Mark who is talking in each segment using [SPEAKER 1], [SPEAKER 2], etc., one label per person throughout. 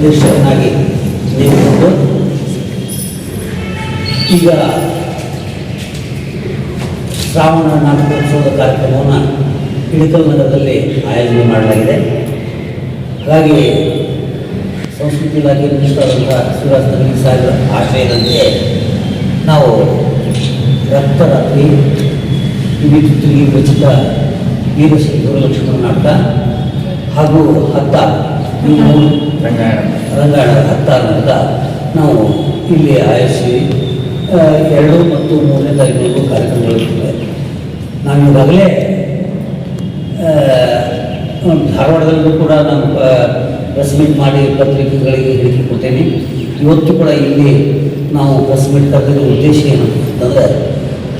[SPEAKER 1] ನಿರ್ದೇಶಕನಾಗಿ ನೇಮಿಸಿದ್ದು ಈಗ ಶ್ರಾವಣ ನಾಟಕೋತ್ಸವದ ಕಾರ್ಯಕ್ರಮವನ್ನು ಇಳಿಕಲ್ ನಗರದಲ್ಲಿ ಆಯೋಜನೆ ಮಾಡಲಾಗಿದೆ. ಹಾಗಾಗಿ ಸಂಸ್ಕೃತಿ ಇಲಾಖೆ ಮಿನಿಸ್ಟರಾದಂಥ ಶಿವರಾಜ್ ನಗರಿ ಸಾಹೇಬರ ಆಶ್ರಯದಂತೆ ನಾವು ರಕ್ತರಾತ್ರಿ, ಇಡೀ ತುತ್ತಿಗೆ ರಚಿತ ವೀರಶ್ರೀ ಗುರುಲಕ್ಷ್ಮಣ ನಾಟಕ ಹಾಗೂ ಹತ್ತ ಮೂರು ರಂಗಾಯಣ ಹತ್ತಾರದಿಂದ ನಾವು ಇಲ್ಲಿ ಆಯೋಜಿಸಿ ಆ, ಎರಡು ಮತ್ತು ಮೂರನೇ ತಾರೀಕು ಕಾರ್ಯಕ್ರಮಗಳಿರ್ತವೆ ನಾನು ಈಗಾಗಲೇ ಧಾರವಾಡದಲ್ಲೂ ಕೂಡ ನಾನು ಪ್ರೆಸ್ ಮೀಟ್ ಮಾಡಿ ಪತ್ರಿಕೆಗಳಿಗೆ ಹೇಳಿಕೆ ಕೊಡ್ತೇನೆ. ಇವತ್ತು ಕೂಡ ಇಲ್ಲಿ ನಾವು ಪ್ರೆಸ್ ಮೀಟ್ ಕರೆದಿರೋ ಉದ್ದೇಶ ಏನು ಅಂತಂದರೆ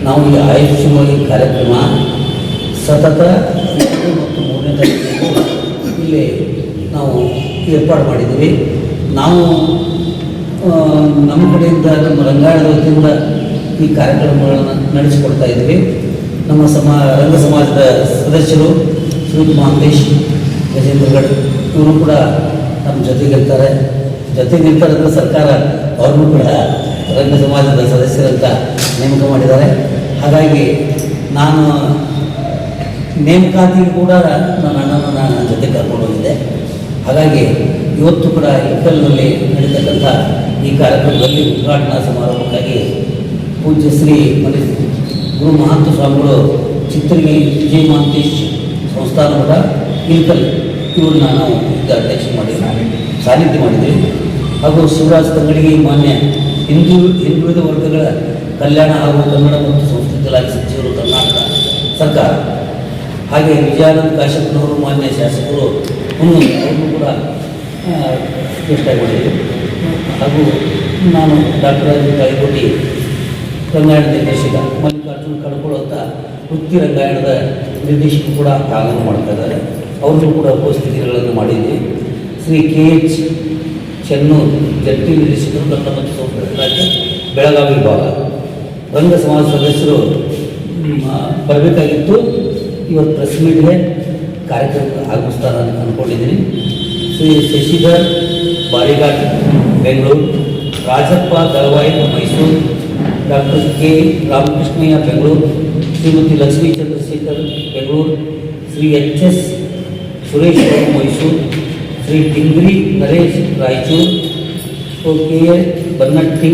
[SPEAKER 1] ನಾವು ಈ ಆಯುಷ್ಯಮ ಈ ಕಾರ್ಯಕ್ರಮ ಸತತ ಎರಡು ಮತ್ತು ಮೂರನೇ ತಾರೀಕು ಇಲ್ಲಿ ನಾವು ಏರ್ಪಾಡು ಮಾಡಿದ್ದೀವಿ. ನಾವು ನಮ್ಮ ಕಡೆಯಿಂದ ನಮ್ಮ ರಂಗಾಯಣದ ವತಿಯಿಂದ ಈ ಕಾರ್ಯಕ್ರಮಗಳನ್ನು ನಡೆಸಿಕೊಡ್ತಾ ಇದ್ದೀವಿ. ನಮ್ಮ ಸಮಾ, ರಂಗ ಸಮಾಜದ ಸದಸ್ಯರು ಶ್ರೀ ಮಹಾಂತೇಶ್ ಗಜೇಂದ್ರಗಢ್ ಇವರು ಕೂಡ ನಮ್ಮ ಜೊತೆಗಿರ್ತಾರೆ ಅಂದರೆ ಸರ್ಕಾರ ಅವ್ರನ್ನೂ ಕೂಡ ರಂಗ ಸಮಾಜದ ಸದಸ್ಯರಂತ ನೇಮಕ ಮಾಡಿದ್ದಾರೆ. ಹಾಗಾಗಿ ನಾನು ನೇಮಕಾತಿ ಕೂಡ ನನ್ನ ಅಣ್ಣನ ನನ್ನ ಜೊತೆ ಕರ್ಕೊಂಡು ಹೋಗಿದ್ದೆ. ಹಾಗಾಗಿ ಇವತ್ತು ಕೂಡ ಇಕ್ಕಲ್ನಲ್ಲಿ ನಡೀತಕ್ಕಂಥ ಈ ಕಾರ್ಯಕ್ರಮದಲ್ಲಿ ಉದ್ಘಾಟನಾ ಸಮಾರಂಭಕ್ಕಾಗಿ ಪೂಜ್ಯ ಶ್ರೀ ಮನಿ ಗುರು ಮಹಾಂತ ಸ್ವಾಮಿಗಳು ಚಿತ್ರಗಿ ವಿಜಯ ಮಹಾಂತೇಶ್ ಸಂಸ್ಥಾನ ಕೂಡ ಇಲ್ಕಲ್ ಇವ್ರನ್ನ ನಾವು ಈಗ ಅಧ್ಯಕ್ಷ ಮಾಡಿ ಸಾನ್ನಿಧ್ಯ ಮಾಡಿದ್ವಿ. ಹಾಗೂ ಶಿವರಾಜ್ ತಂಗಡಿಗೆ ಮಾನ್ಯ ಹಿಂದೂ, ಹಿಂದುಳಿದ ವರ್ಗಗಳ ಕಲ್ಯಾಣ ಹಾಗೂ ಕನ್ನಡ ಮತ್ತು ಸಂಸ್ಕೃತಿ ಇಲಾಖೆ ಸಚಿವರು ಕರ್ನಾಟಕ ಸರ್ಕಾರ. ಹಾಗೆ ವಿಜಯಾನಂದ ಕಾಶಪ್ಪನವರು ಮಾನ್ಯ ಶಾಸಕರು ಮುನ್ನು ಕೂಡ ಮಾಡಿದ್ವಿ ಹಾಗೂ ನಾನು ಡಾಕ್ಟರ್ ರಾಜು ಕಾಯಿಕೋಟಿ ರಂಗಾಯಣ ನಿರ್ದೇಶಕ ಮಲ್ಲಿಕಾರ್ಜುನ್ ಕಳ್ಕೊಳ್ಳುವಂಥ ವೃತ್ತಿ ರಂಗಾಯಣದ ನಿರ್ದೇಶಕ ಕೂಡ ಆಗಮನ ಮಾಡ್ತಾ ಇದ್ದಾರೆ. ಅವ್ರಿಗೂ ಕೂಡ ಉಪಸ್ಥಿತಿಗಳನ್ನು ಮಾಡಿದ್ವಿ. ಶ್ರೀ ಕೆ ಎಚ್ ಚೆನ್ನೂರ್ ಜಟ್ಟಿ ನಿರ್ದೇಶಕರು, ಕನ್ನಡ ಮತ್ತು ಸಂಸ್ಕೃತಿ ಇಲಾಖೆ, ಬೆಳಗಾವಿ ವಿಭಾಗ. ರಂಗ ಸಮಾಜ ಸದಸ್ಯರು ಬರಬೇಕಾಗಿತ್ತು. ಇವತ್ತು ಪ್ರೆಸ್ ಮೀಟ್ಗೆ ಕಾರ್ಯಕ್ರಮ ಆಗಮಿಸ್ತಾರೆ ಅಂತ ಅಂದ್ಕೊಂಡಿದ್ದೀನಿ Shri Shashidhar Balighat, Bengaluru, Rajappa Dalavayi, Mysuru, doctor K. Ramakrishnaiah, Bengaluru, Shrimati Lakshmi Chandrashekhar, Bengaluru, Shri H S Suresh Mysuru, Shri Dingri Naresh Raichur K A Bannatti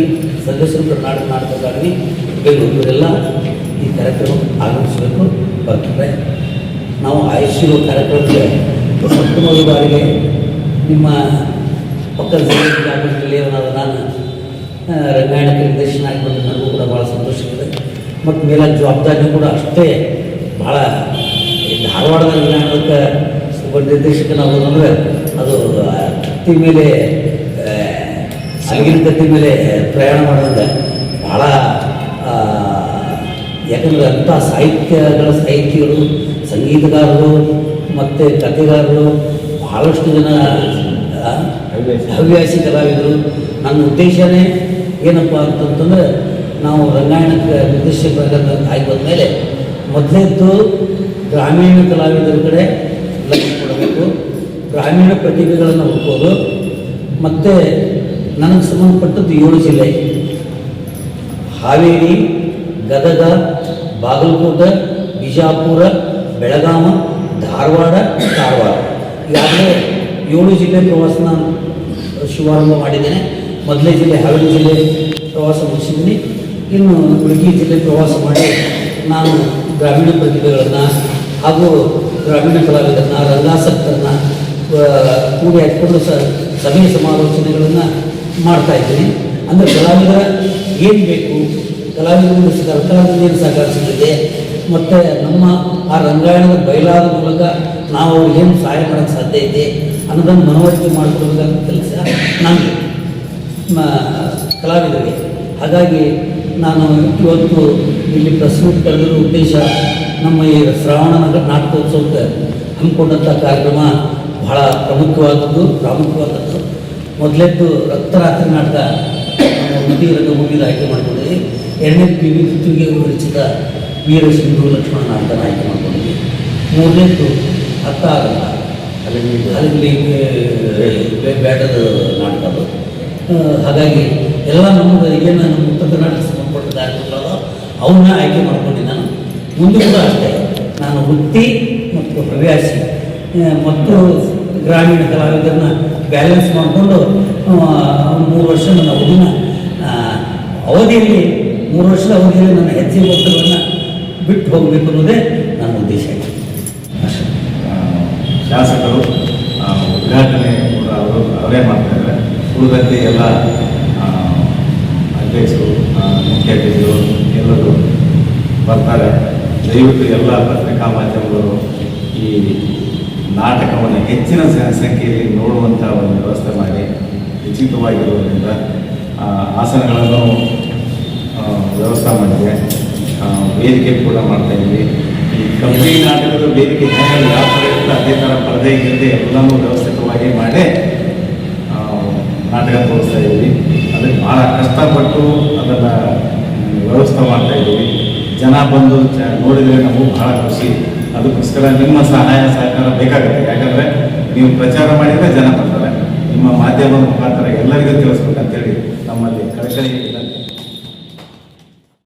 [SPEAKER 1] ಸದಸ್ಯರು ಕರ್ನಾಟಕ ನಾಟಕ ಅಕಾಡೆಮಿ, ಬೆಂಗಳೂರು. ಇವರೆಲ್ಲ ಈ ಕಾರ್ಯಕ್ರಮ ಆಗಮಿಸಬೇಕು. ಬರ್ತಾರೆ. ಆಯುಷ್ಯರು ಕಾರ್ಯಕ್ರಮಕ್ಕೆ ಮೊಟ್ಟ ಮೊದಲ ಬಾರಿಗೆ ನಿಮ್ಮ ಜಾಗೃತ ನಾನು ರಂಗಾಯಣಕ್ಕೆ ನಿರ್ದೇಶನ ಬಂದು ನನಗೂ ಕೂಡ ಭಾಳ ಸಂತೋಷವಿದೆ ಮತ್ತು ಮೇಲೆ ಜವಾಬ್ದಾರಿನೂ ಕೂಡ ಅಷ್ಟೇ ಭಾಳ ಧಾರವಾಡದ ರಂಗಾಯಣಕ್ಕೆ ಒಬ್ಬ ನಿರ್ದೇಶಕನಾಗೋದಂದ್ರೆ ಅದು ಕತ್ತಿ ಮೇಲೆ ಸಲಗಿನ ಕತ್ತಿ ಮೇಲೆ ಪ್ರಯಾಣ ಮಾಡೋದಂದ್ರೆ ಭಾಳ ಯಾಕಂದರೆ ಅಂಥ ಸಾಹಿತ್ಯಗಳ ಸಾಹಿತಿಗಳು ಸಂಗೀತಗಾರರು ಮತ್ತು ಕಥೆಗಾರರು ಭಾಳಷ್ಟು ಜನ ಹವ್ಯಾಸಿ. ಕಲಾವಿದರು. ನನ್ನ ಉದ್ದೇಶನೇ ಏನಪ್ಪ ಅಂತಂತಂದರೆ ನಾವು ರಂಗಾಯಣಕ್ಕೆ ನಿರ್ದೇಶಕರಾಗ ಆಗಿ ಬಂದಮೇಲೆ ಮೊದಲೇದ್ದು ಗ್ರಾಮೀಣ ಕಲಾವಿದರ ಕಡೆ ಲಕ್ಷ ಕೊಡಬೇಕು. ಗ್ರಾಮೀಣ ಪ್ರತಿಭೆಗಳನ್ನು ಹುಡ್ಕೋದು. ಮತ್ತು ನನಗೆ ಸಂಬಂಧಪಟ್ಟದ್ದು ಏಳು ಜಿಲ್ಲೆ. ಹಾವೇರಿ ಗದಗ ಬಾಗಲಕೋಟೆ ಬಿಜಾಪುರ ಬೆಳಗಾವ ಧಾರವಾಡ, ಕಾರವಾರ. ಈಗಾಗಲೇ ಏಳು ಜಿಲ್ಲೆ ಪ್ರವಾಸನ ಶುಭಾರಂಭ ಮಾಡಿದ್ದೇನೆ. ಮೊದಲೇ ಜಿಲ್ಲೆ ಹಾವೇರಿ ಜಿಲ್ಲೆ ಪ್ರವಾಸ ಮುಗಿಸಿದ್ದೀನಿ. ಇನ್ನು ಉಡುಪಿ ಜಿಲ್ಲೆ ಪ್ರವಾಸ ಮಾಡಿ ನಾನು ಗ್ರಾಮೀಣ ಪ್ರತಿಭೆಗಳನ್ನು ಹಾಗೂ ಗ್ರಾಮೀಣ ಕಲಾವಿದರನ್ನ, ರಂಗಾಸಕ್ತರನ್ನ ಕೂಡಿ ಹಾಕಿಕೊಂಡು ಸ, ಸಭೆ ಸಮಾಲೋಚನೆಗಳನ್ನು ಮಾಡ್ತಾ ಇದ್ದೀನಿ. ಅಂದರೆ ಕಲಾವಿದರ ಏನು ಬೇಕು, ಕಲಾವಿದರಿಂದ ಸರ್ಕಾರದಿಂದ ಏನು ಸಹಕಾರ ಸಿಗಲಿದೆ ಮತ್ತು ನಮ್ಮ ಆ ರಂಗಾಯಣದ ಬಯಲಾದ ಮೂಲಕ ನಾವು ಏನು ಸಹಾಯ ಮಾಡೋಕ್ಕೆ ಸಾಧ್ಯ ಐತೆ ಅನ್ನೋದನ್ನು ಮನವರಿಕೆ ಮಾಡಿಕೊಡ್ಬೇಕಾದ ಕೆಲಸ ನಾನು ಕಲಾವಿದರಿಗೆ. ಹಾಗಾಗಿ ನಾನು ಇವತ್ತು ಇಲ್ಲಿ ಪ್ರಸ್ತುತ ಕರೆದಿರೋ ಉದ್ದೇಶ ನಮ್ಮ ಈ ಶ್ರಾವಣ ನಾಟಕೋತ್ಸವಕ್ಕೆ ಹಮ್ಮಿಕೊಂಡಂಥ ಕಾರ್ಯಕ್ರಮ ಬಹಳ ಪ್ರಮುಖವಾದದ್ದು, ಪ್ರಾಮುಖ್ಯವಾದದ್ದು. ಮೊದಲೆದ್ದು ರಕ್ತರಾತ್ರಿ ನಾಟಕ ನಮ್ಮ ನದಿ ರಂಗಭೂಮಿಯಲ್ಲಿ ಆಯ್ಕೆ ಮಾಡಿಕೊಂಡಿದ್ದೀವಿ. ಎರಡನೇ ಪಿ ವಿ ಋತುವಿಗೆ ವಿರಚಿತ ವೀರ ಸಿಂಧು ಲಕ್ಷ್ಮಣ ಅಂತ ಆಯ್ಕೆ ಮಾಡ್ಕೊಂಡಿದ್ವಿ ಮೂರನೇದ್ದು ಆಗಲ್ಲ ಅಲ್ಲಿ ಬೇಟದ ನಾಟಕ ಅದು. ಹಾಗಾಗಿ ಎಲ್ಲ ನಮ್ಮದು ಏನು ನಮ್ಮ ಉತ್ತರ ಕರ್ನಾಟಕ ಸಂಬಂಧಪಟ್ಟ ಕಾರ್ಯಕ್ರಮಗಳು ಅವನ್ನ ಆಯ್ಕೆ ಮಾಡ್ಕೊಂಡೆ ನಾನು. ಮುಂದೆ ಕೂಡ ಅಷ್ಟೇ. ನಾನು ವೃತ್ತಿ ಮತ್ತು ಹವ್ಯಾಸಿ ಮತ್ತು ಗ್ರಾಮೀಣ ಕಲಾವಿದರನ್ನ ಬ್ಯಾಲೆನ್ಸ್ ಮಾಡಿಕೊಂಡು ಮೂರು ವರ್ಷ ನನ್ನ ಅವಧಿನ ಅವಧಿಯಲ್ಲಿ ಮೂರು ವರ್ಷದ ಅವಧಿಯಲ್ಲಿ ನನ್ನ ಹೆಚ್ಚಿನ ಒತ್ತಡವನ್ನು ಬಿಟ್ಟು ಹೋಗಬೇಕು ಅನ್ನೋದೇ ನನ್ನ ಉದ್ದೇಶ.
[SPEAKER 2] ಶಾಸಕರು ಉದ್ಘಾಟನೆ ಕೂಡ ಅವರು ಅವರೇ ಮಾಡ್ತಾರೆ ಉಳಿದಂತೆ ಎಲ್ಲ ಅಧ್ಯಕ್ಷರು ಮುಖ್ಯ ಅತಿಥಿಗಳು ಎಲ್ಲರೂ ಬರ್ತಾರೆ. ದಯವಿಟ್ಟು ಎಲ್ಲ ಪತ್ರಿಕಾ ಮಾಧ್ಯಮಗಳು ಈ ನಾಟಕವನ್ನು ಹೆಚ್ಚಿನ ಸಂಖ್ಯೆಯಲ್ಲಿ ನೋಡುವಂಥ ಒಂದು ವ್ಯವಸ್ಥೆ ಮಾಡಿ, ಉಚಿತವಾಗಿರುವುದರಿಂದ ಆಸನಗಳನ್ನು ವ್ಯವಸ್ಥೆ ಮಾಡಿದೆ. ವೇದಿಕೆ ಕೂಡ ಮಾಡ್ತಾ ಈ ಕಂಪನಿ ನಾಟಕದ ವೇದಿಕೆ ಹೇಗೆ ಯಾವ ಥರ ಇರುತ್ತೆ ಅದೇ ಥರ ಪರದೆ ಗಿರದೆ ಎಲ್ಲನೂ ವ್ಯವಸ್ಥಿತವಾಗಿ ಮಾಡಿ ನಾಟಕ ತೋರಿಸ್ತಾ ಇದ್ವಿ. ಅದಕ್ಕೆ ಭಾಳ ಕಷ್ಟಪಟ್ಟು ಅದನ್ನು ವ್ಯವಸ್ಥೆ ಮಾಡ್ತಾ ಇದ್ದೀವಿ ಜನ ಬಂದು ಚ, ನೋಡಿದರೆ ನಮಗೂ ಭಾಳ ಖುಷಿ. ಅದಕ್ಕೋಸ್ಕರ ನಿಮ್ಮ ಸಹಾಯ, ಸಹಕಾರ ಬೇಕಾಗುತ್ತೆ. ಯಾಕಂದರೆ ನೀವು ಪ್ರಚಾರ ಮಾಡಿದರೆ ಜನ ಬರ್ತಾರೆ. ನಿಮ್ಮ ಮಾಧ್ಯಮದ ಮುಖಾಂತರ ಎಲ್ಲರಿಗೂ ತಿಳಿಸ್ಬೇಕಂತೇಳಿ ನಮ್ಮಲ್ಲಿ ಕಳಕಳಿ